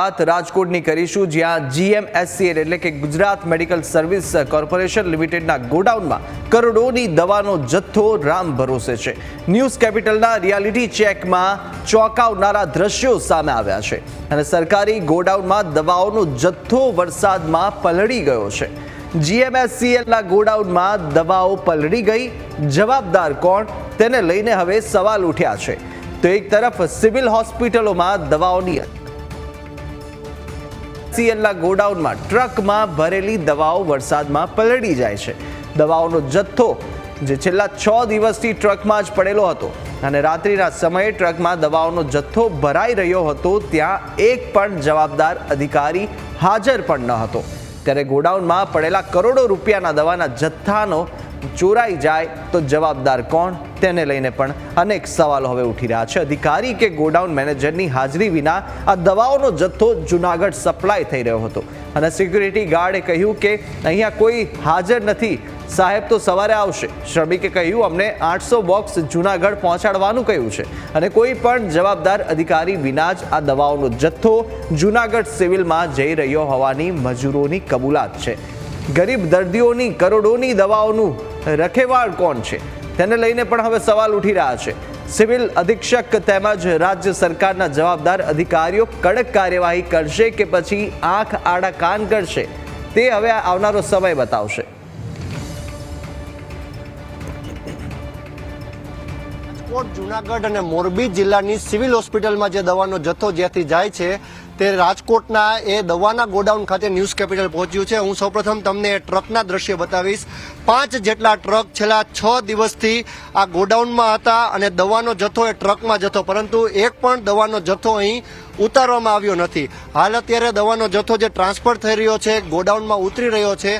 વાત રાજકોટની કરીશું, જ્યાં જીએમએસસીએલ એટલે કે ગુજરાત મેડિકલ સર્વિસ કોર્પોરેશન લિમિટેડના ગોડાઉનમાં કરોડોની દવાનો જથ્થો રામ ભરોસે છે. ન્યૂઝ કેપિટલના રિયાલિટી ચેકમાં ચોંકાવનારા દ્રશ્યો સામે આવ્યા છે. અને સરકારી ગોડાઉનમાં દવાઓનો જથ્થો વરસાદમાં પલળી ગયો છે. જીએમએસસીએલના ગોડાઉનમાં દવાઓ પલળી ગઈ. જવાબદાર કોણ? તેને લઈને હવે સવાલ ઉઠ્યા છે. તો એક તરફ સિવિલ હોસ્પિટલોમાં દવાઓની સીએલના ગોડાઉનમાં ટ્રકમાં ભરેલી દવાઓ વરસાદમાં પલળી જાય છે. દવાઓનો જથ્થો જે છેલ્લા છ દિવસથી ટ્રકમાં જ પડેલો હતો અને રાત્રિના સમયે ટ્રકમાં દવાઓનો જથ્થો ભરાઈ રહ્યો હતો, ત્યાં એક પણ જવાબદાર અધિકારી હાજર પણ ન હતો. ત્યારે ગોડાઉનમાં પડેલા કરોડો રૂપિયાના દવાના જથ્થાનો ચોરાઈ જાય તો જવાબદાર કોણ? તેને લઈને પણ અનેક સવાલો હવે ઉઠી રહ્યા છે. અધિકારી કે ગોડાઉન મેનેજરની હાજરી વિના આ દવાઓનો જથ્થો જુનાગઢ સપ્લાય થઈ રહ્યો હતો. અને સિક્યુરિટી ગાર્ડે કહ્યું કે અહીંયા કોઈ હાજર નથી. સાહેબ તો સવારે આવશે. શ્રમિકે કહ્યું, અમને આઠસો બોક્સ જુનાગઢ પહોંચાડવાનું કહ્યું છે. અને કોઈ પણ જવાબદાર અધિકારી વિના જ આ દવાઓનો જથ્થો જુનાગઢ સિવિલમાં જઈ રહ્યો હોવાની મજૂરોની કબૂલાત છે. ગરીબ દર્દીઓની કરોડોની દવાઓનું રખેવાળ કોણ છે? તેને લઈને પણ હવે સવાલ ઉઠી રહ્યા છે. સિવિલ અધિક્ષક તેમજ રાજ્ય સરકારના જવાબદાર અધિકારીઓ કડક કાર્યવાહી કરશે કે પછી આંખ આડા કાન કરશે? તે હવે આવનારો સમય બતાવશે. રાજકોટ, જુનાગઢ અને મોરબી જિલ્લાની સિવિલ હોસ્પિટલમાં જે દવાનો જથ્થો જ્યાંથી જાય છે, તે રાજકોટના એ દવાના ગોડાઉન ખાતે ન્યૂઝ કેપિટલ પહોંચ્યું છે. હું સૌપ્રથમ તમને ટ્રકના દ્રશ્ય બતાવીશ. પાંચ જેટલા ટ્રક છેલ્લા છ દિવસથી આ ગોડાઉનમાં હતા અને દવાનો જથ્થો એ ટ્રકમાં જથ્થો, પરંતુ એક પણ દવાનો જથ્થો અહીં ઉતારવામાં આવ્યો નથી. હાલ અત્યારે દવાનો જથ્થો જે ટ્રાન્સફર થઈ રહ્યો છે, ગોડાઉનમાં ઉતરી રહ્યો છે,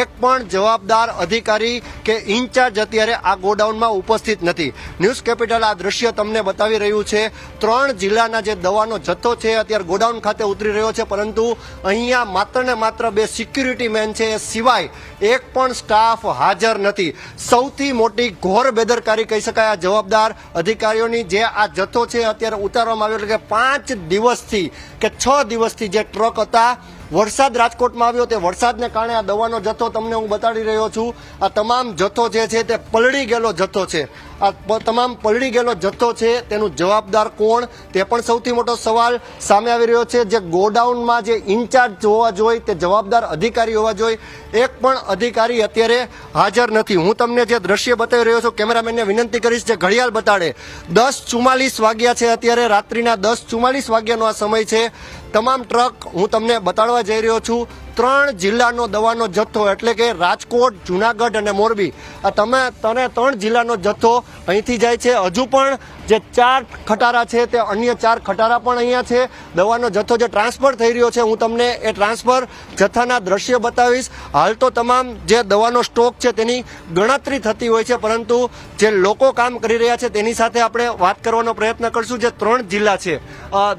એક પણ જવાબદાર અધિકારી કે ઇન્ચાર્જ અત્યારે આ ગોડાઉનમાં ઉપસ્થિત નથી. ન્યૂઝ કેપિટલ આ દ્રશ્ય તમને બતાવી રહ્યું છે. ત્રણ જિલ્લાના જે દવાનો જથ્થો છે અત્યારે ગોડાઉન ખાતે ઉતરી રહ્યો છે, પરંતુ અહીંયા માત્ર ને માત્ર બે સિક્યુરિટી મેન છે, એ સિવાય એક પણ સ્ટાફ હાજર નથી. સૌથી મોટી ઘોર બેદરકારી કહી શકાય આ જવાબદાર અધિકારીઓની જે આ જથ્થો છે અત્યારે ઉતારવામાં આવ્યો એટલે કે પાંચ દિવસથી કે છ દિવસથી જે ટ્રક હતા વરસાદ રાજકોટમાં આવ્યો તે વરસાદને કારણે આ દવાનો જથ્થો તમને હું બતાડી રહ્યો છું. આ તમામ જથ્થો જે છે તે પલળી ગયેલો જથ્થો છે. આ તમામ પલળી ગયેલો જથ્થો છે તેનું જવાબદાર કોણ? તે પણ સૌથી મોટો સવાલ સામે આવી રહ્યો છે. જે ગોડાઉનમાં જે ઇન્ચાર્જ હોવા જોઈએ, તે જવાબદાર અધિકારી હોવા જોઈએ. એક પણ અધિકારી અત્યારે હાજર નથી. હું તમને જે દ્રશ્ય બતાવી રહ્યો છું, કેમેરામેનને વિનંતી કરીશ જે ઘડિયાળ બતાડે. દસ ચુમ્માલીસ વાગ્યા છે અત્યારે, રાત્રિના દસ ચુમ્માલીસ વાગ્યાનો આ સમય છે. તમામ ટ્રક હું તમને બતાડવા જઈ રહ્યો છું ત્રણ જિલ્લાનો દવાનો જથ્થો એટલે કે રાજકોટ, જુનાગઢ અને મોરબી. આ તમે, તને ત્રણ જિલ્લાનો જથ્થો અહીંથી જાય છે. હજુ પણ જે ચાર ખટારા છે તે અન્ય ચાર ખટારા પણ અહીંયા છે. દવાનો જથ્થો જે ટ્રાન્સફર થઈ રહ્યો છે, હું તમને એ ટ્રાન્સફર જથ્થાના દ્રશ્ય બતાવીશ. હાલ તો તમામ જે દવાનો સ્ટોક છે તેની ગણતરી થતી હોય છે, પરંતુ જે લોકો કામ કરી રહ્યા છે તેની સાથે આપણે વાત કરવાનો પ્રયત્ન કરશું. જે ત્રણ જિલ્લા છે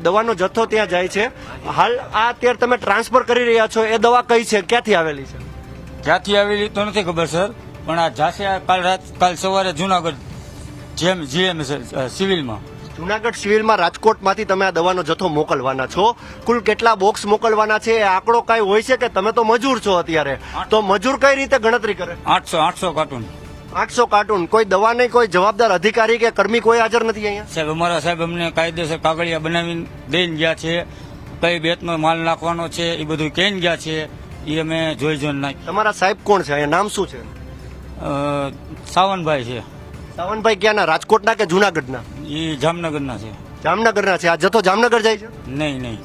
દવાનો જથ્થો ત્યાં જાય છે. હાલ આ અત્યારે તમે ટ્રાન્સફર કરી રહ્યા છો, એ દવા કઈ છે? ક્યાંથી આવેલી છે? ક્યાંથી આવેલી તો નથી ખબર સર. પણ આ ઝાંસી આ કાલ રાત કાલ સવારે જુનાગઢ જેમ જીએમ સિવિલમાં. જુનાગઢ સિવિલમાં રાજકોટમાંથી તમે આ દવાનો જથ્થો મોકલવાના છો. કુલ કેટલા બોક્સ મોકલવાના છે? એ આંકડો કઈ હોય છે કે તમે તો મજૂર છો અત્યારે? તો મજૂર કઈ રીતે ગણતરી કરે? આઠસો આઠસો કાર્ટૂન. આઠસો કાર્ટૂન. કોઈ દવા નહીં કોઈ જવાબદાર અધિકારી કે કર્મી કોઈ હાજર નથી અહીંયા? સાહેબ અમારા સાહેબ અમને કાયદેસર કાગળિયા બનાવીને દઈને ગયા છે. કઈ બેતનો માલ નાખવાનો છે એ બધું કેન ગયા છે એ અમે જોઈ જોઈને નાખી. તમારા સાહેબ કોણ છે? અહીંયા નામ શું છે? સાવનભાઈ છે. સાવનભાઈ ક્યાંના? રાજકોટના કે જુનાગઢના? એ જામનગરના છે. જામનગરના છે. આ જતો જામનગર જાય છે? નહીં નહીં.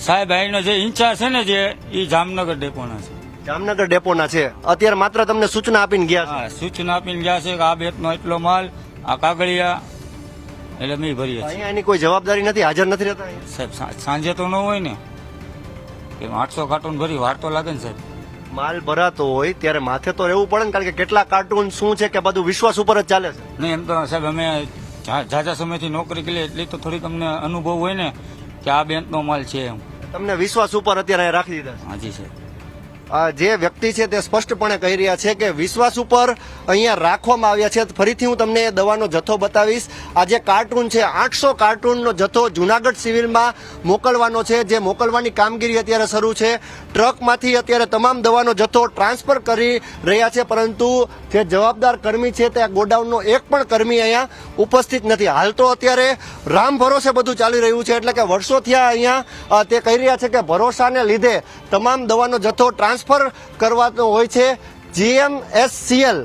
સાહેબ અહીંનો જે ઇન્ચાર્જ છે ને જે એ જામનગર ડેપોના છે. જામનગર ડેપોના છે. અત્યારે માત્ર તમને સૂચના આપીને ગયા છે? હા સૂચના આપીને ગયા છે કે આ બેતનો એટલો માલ આ કાગળિયા એટલે અમે ભરીએ છીએ. એની કોઈ જવાબદારી નથી? હાજર નથી રહેતા સાહેબ સાંજે તો ન હોય ને. કે આઠસો કાર્ટૂન ભરી વાર તો લાગે ને સાહેબ. માલ ભરાતો હોય ત્યારે માથે તો રહેવું પડે ને કારણ કે કેટલા કાર્ટૂન શું છે કે બધું વિશ્વાસ ઉપર જ ચાલે છે. નહીં એમ તો સાહેબ અમે ઝાઝા સમયથી નોકરી કરી એટલી તો થોડી તમને અનુભવ હોય ને કે આ બેંકનો માલ છે એમ. તમને વિશ્વાસ ઉપર અત્યારે રાખી દીધા હાજી સાહેબ. જે વ્યક્તિ છે તે સ્પષ્ટપણે કહી રહ્યા છે કે વિશ્વાસ ઉપર અહીંયા રાખવામાં આવ્યા છે. ફરીથી હું તમને દવાનો જથ્થો બતાવીશ. આ જે કાર્ટૂન છે, આઠસો કાર્ટૂનનો જથ્થો જૂનાગઢ સિવિલમાં મોકલવાનો છે. જે મોકલવાની કામગીરી અત્યારે શરૂ છે. ટ્રકમાંથી અત્યારે તમામ દવાનો જથ્થો ટ્રાન્સફર કરી રહ્યા છે, પરંતુ જે જવાબદાર કર્મી છે તે આ ગોડાઉનનો એક પણ કર્મી અહીંયા ઉપસ્થિત નથી. હાલ તો અત્યારે રામ ભરોસે બધું ચાલી રહ્યું છે, એટલે કે વર્ષોથી અહીંયા તે કહી રહ્યા છે કે ભરોસાને લીધે તમામ દવાનો જથ્થો ટ્રાન્સફર કરવાનો હોય છે જીએમએસસીએલ.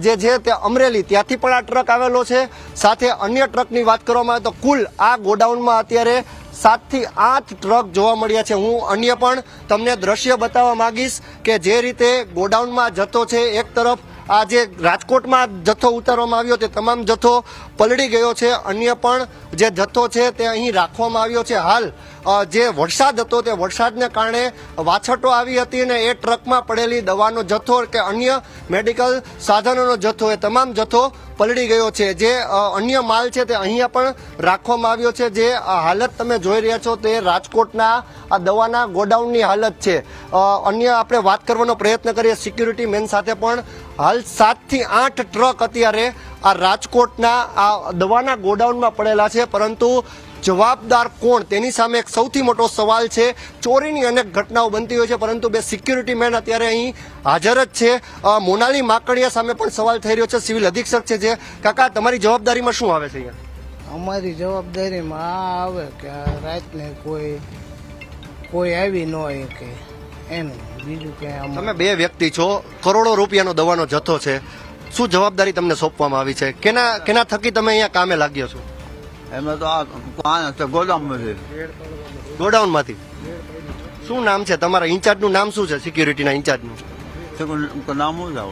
જે છે તે અમરેલી. ત્યાંથી પણ આ ટ્રક આવેલો છે. સાથે અન્ય ટ્રકની વાત કરવામાં આવે તો કુલ આ ગોડાઉનમાં અત્યારે સાતથી આઠ ટ્રક જોવા મળ્યા છે. હું અન્ય પણ તમને દ્રશ્ય બતાવવા માગીશ કે જે રીતે ગોડાઉનમાં જથ્થો છે એક તરફ, આ જે રાજકોટમાં જથ્થો ઉતારવામાં આવ્યો તે તમામ જથ્થો પલળી ગયો છે. અન્ય પણ જે જથ્થો છે તે અહીં રાખવામાં આવ્યો છે. હાલ જે વરસાદ હતો તે વરસાદને કારણે વાછટો આવી હતી અને એ ટ્રકમાં પડેલી દવાનો જથ્થો કે અન્ય મેડિકલ સાધનોનો જથ્થો, એ તમામ જથ્થો પલળી ગયો છે. જે અન્ય માલ છે તે અહીંયા પણ રાખવામાં આવ્યો છે. જે હાલત તમે જોઈ રહ્યા છો તે રાજકોટના, આ દવાના ગોડાઉનની હાલત છે. અન્ય આપણે વાત કરવાનો પ્રયત્ન કરીએ, સિક્યુરિટી મેન સાથે પણ. હાલ સાતથી આઠ ટ્રક અત્યારે આ રાજકોટના આ દવાના ગોડાઉનમાં પડેલા છે. પરંતુ જવાબદાર કોણ? તેની સામે એક સૌથી મોટો સવાલ છે. ચોરીની અનેક ઘટનાઓ બનતી હોય છે પરંતુ બે સિક્યુરિટી મેન અત્યારે અહીં હાજર જ છે. મોનાલી માકડિયા સામે પણ સવાલ થઈ રહ્યો છે સિવિલ અધિક્ષક છે જે. કાકા તમારી જવાબદારીમાં શું આવે છે અહીંયા? અમારી જવાબદારીમાં આ આવે કે રાતને કોઈ કોઈ આવી ન હોય કે એનું બીજું કે તમે બે વ્યક્તિ છો કરોડો રૂપિયાનો દવાનો જથ્થો છે. શું જવાબદારી તમને સોંપવામાં આવી છે? કેના કેના થકી તમે અહીંયા કામે લાગ્યો છો? એમાં તો આ તો ગોડાઉનમાંથી? શું નામ છે? તમારા ઇન્ચાર્જનું નામ શું છે? સિક્યુરિટીના ઇન્ચાર્જનું? નામ શું જાવ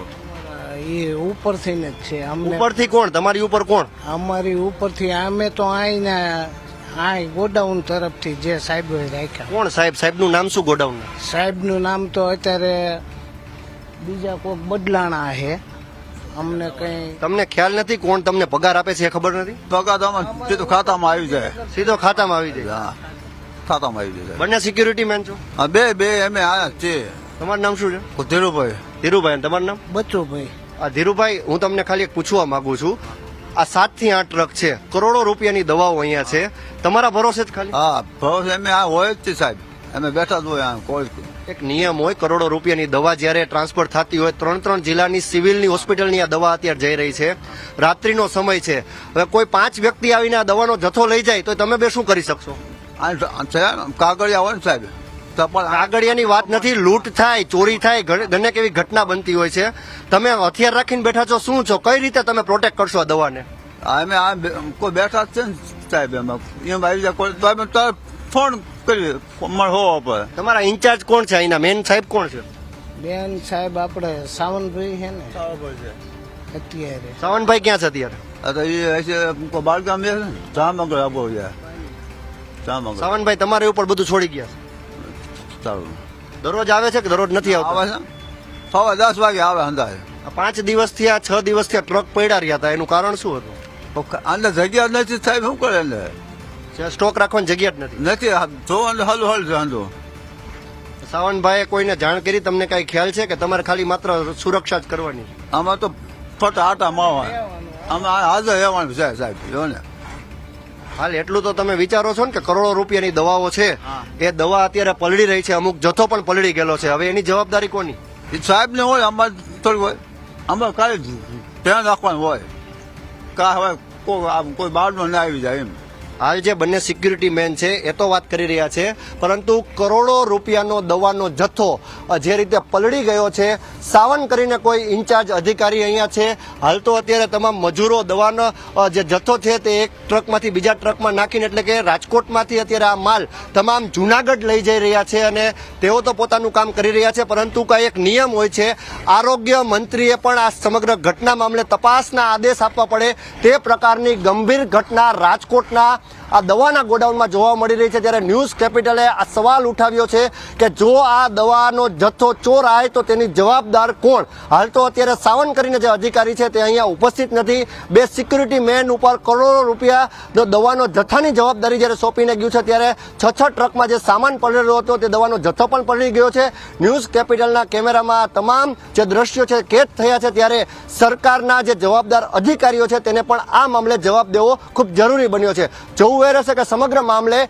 એ ઉપરથી જ છે અમને ઉપરથી કોણ? તમારી ઉપર કોણ? અમારી ઉપરથી અમે તો આઈને આ ગોડાઉન તરફથી જે સાહેબ રાખ્યા. કોણ સાહેબ? સાહેબનું નામ શું ગોડાઉનનું? સાહેબનું નામ તો અત્યારે બીજા કોઈક બદલાણા છે અમને કઈ તમને ખ્યાલ નથી કોણ તમને પગાર આપે છે એ ખબર નથી? પગાર તો આમાં સીધો ખાતામાં આવી જાય. સીધો ખાતામાં આવી જાય. હા ખાતામાં આવી જાય. બંને સિક્યુરિટી મેન છો? હા બે બે એમ આયા જ છે તમારું નામ શું છે? ધીરુભાઈ. ધીરુભાઈ તમારું નામ? બચ્ચુભાઈ આ ધીરુભાઈ હું તમને ખાલી એક પૂછવા માંગુ છું. આ સાતથી આઠ ટ્રક છે. કરોડો રૂપિયાની દવાઓ અહીંયા છે. તમારા ભરોસે જ ખાલી? હા ભરોસે અમે આ હોય જ છે સાહેબ. અમે બેઠા જ હોય આમ કોઈ એક નિયમ હોય કરોડો રૂપિયાની દવા જ્યારે ટ્રાન્સફર થતી હોય ત્રણ ત્રણ જિલ્લાની સિવિલની હોસ્પિટલની આ દવા અત્યારે જઈ રહી છે. રાત્રિનો સમય છે. હવે કોઈ પાંચ વ્યક્તિ આવીને આ દવાનો જથ્થો લઈ જાય તો તમે બે શું કરી શકશો? કાગળિયા હોય ને સાહેબ. તો પણ આ- કાગળિયાની વાત નથી લૂંટ થાય ચોરી થાય ગમે કેવી ઘટના બનતી હોય છે. તમે હથિયાર રાખીને બેઠા છો શું છો? કઈ રીતે તમે પ્રોટેક્ટ કરશો આ દવાને? અમે આ કોઈ બેઠા છે ને સાહેબ એમાં. એમ આવી જાય ફોન કરી મળો પર તમારા ઇન્ચાર્જ કોણ છે? અહીંના મેન સાહેબ કોણ છે? બેન સાહેબ આપણે સાવનભાઈ છે ને. અત્યારે. સાવનભાઈ ક્યાં છે અત્યારે? તો એ બાળગામ છે ને? આવો જાય જામનગર. સાવનભાઈ તમારે ઉપર બધું છોડી ગયા સારું દરરોજ આવે છે કે દરરોજ નથી આવે આવતા છે સવા દસ વાગે આવે અંદાજે પાંચ દિવસથી આ છ દિવસથી આ ટ્રક પડ્યા રહ્યા હતા. એનું કારણ શું હતું? અંદર જગ્યા નથી સાહેબ શું કરે અંદર સ્ટોક રાખવાની જગ્યા જ નથી. નથી આ જો અંદર હલ હલ સાવનભાઈએ કોઈને જાણ કરી તમને કઈ ખ્યાલ છે કે તમારે ખાલી માત્ર સુરક્ષા જ કરવાની આમાં તો ફટા આટા માવા આમાં હાજર રહેવાનું છે સાહેબ જો ને. હાલ એટલું તો તમે વિચારો છો ને કે કરોડો રૂપિયાની દવાઓ છે. એ દવા અત્યારે પલળી રહી છે અમુક જથ્થો પણ પલળી ગયેલો છે. હવે એની જવાબદારી કોની? એ સાહેબ ને હોય અમારે થોડી હોય. અમારે ખાલી ધ્યાન રાખવાનું હોય. કા હવે કોઈ આમ કોઈ બહારનો ના આવી જાય એમ. હાલ જે બંને સિક્યુરિટી મેન છે, એ તો વાત કરી રહ્યા છે, પરંતુ કરોડો રૂપિયાનો દવાનો જથ્થો જે રીતે પલળી ગયો છે, સાવન કરીને કોઈ ઇન્ચાર્જ અધિકારી અહીંયા છે. હાલ તો અત્યારે તમામ મજૂરો દવાનો જે જથ્થો છે તે એક ટ્રકમાંથી બીજા ટ્રકમાં નાખીને, એટલે કે રાજકોટમાંથી અત્યારે આ માલ તમામ જુનાગઢ લઈ જઈ રહ્યા છે અને તેઓ તો પોતાનું કામ કરી રહ્યા છે, પરંતુ કાંઈ એક નિયમ હોય છે, આરોગ્ય મંત્રીએ પણ આ સમગ્ર ઘટના મામલે તપાસના આદેશ આપવા પડે તે પ્રકારની ગંભીર ઘટના રાજકોટના આ દવાના ગોડાઉનમાં જોવા મળી રહી છે ત્યારે ન્યૂઝ કેપિટલે આ સવાલ ઉઠાવ્યો છે કે જો આ દવાનો જથ્થો ચોરાય તો તેની જવાબદાર કોણ? હાલ તો અત્યારે સાવન કરીને જે અધિકારી છે તે અહીંયા ઉપસ્થિત નથી. બે સિક્યુરિટી મેન ઉપર કરોડો રૂપિયા નો દવાનો જથ્થાની જવાબદારી જ્યારે સોંપીને ગયું છે ત્યારે છ છ ટ્રકમાં જે સામાન પડેલો હતો તે દવાનો જથ્થો પણ પડી ગયો છે. ન્યૂઝ કેપિટલના કેમેરામાં તમામ જે દ્રશ્યો છે કેદ થયા છે ત્યારે સરકારના જે જવાબદાર અધિકારીઓ છે તેને પણ આ મામલે જવાબ દેવો ખૂબ જરૂરી બન્યો છે. જોવું એ રહેશે કે સમગ્ર મામલે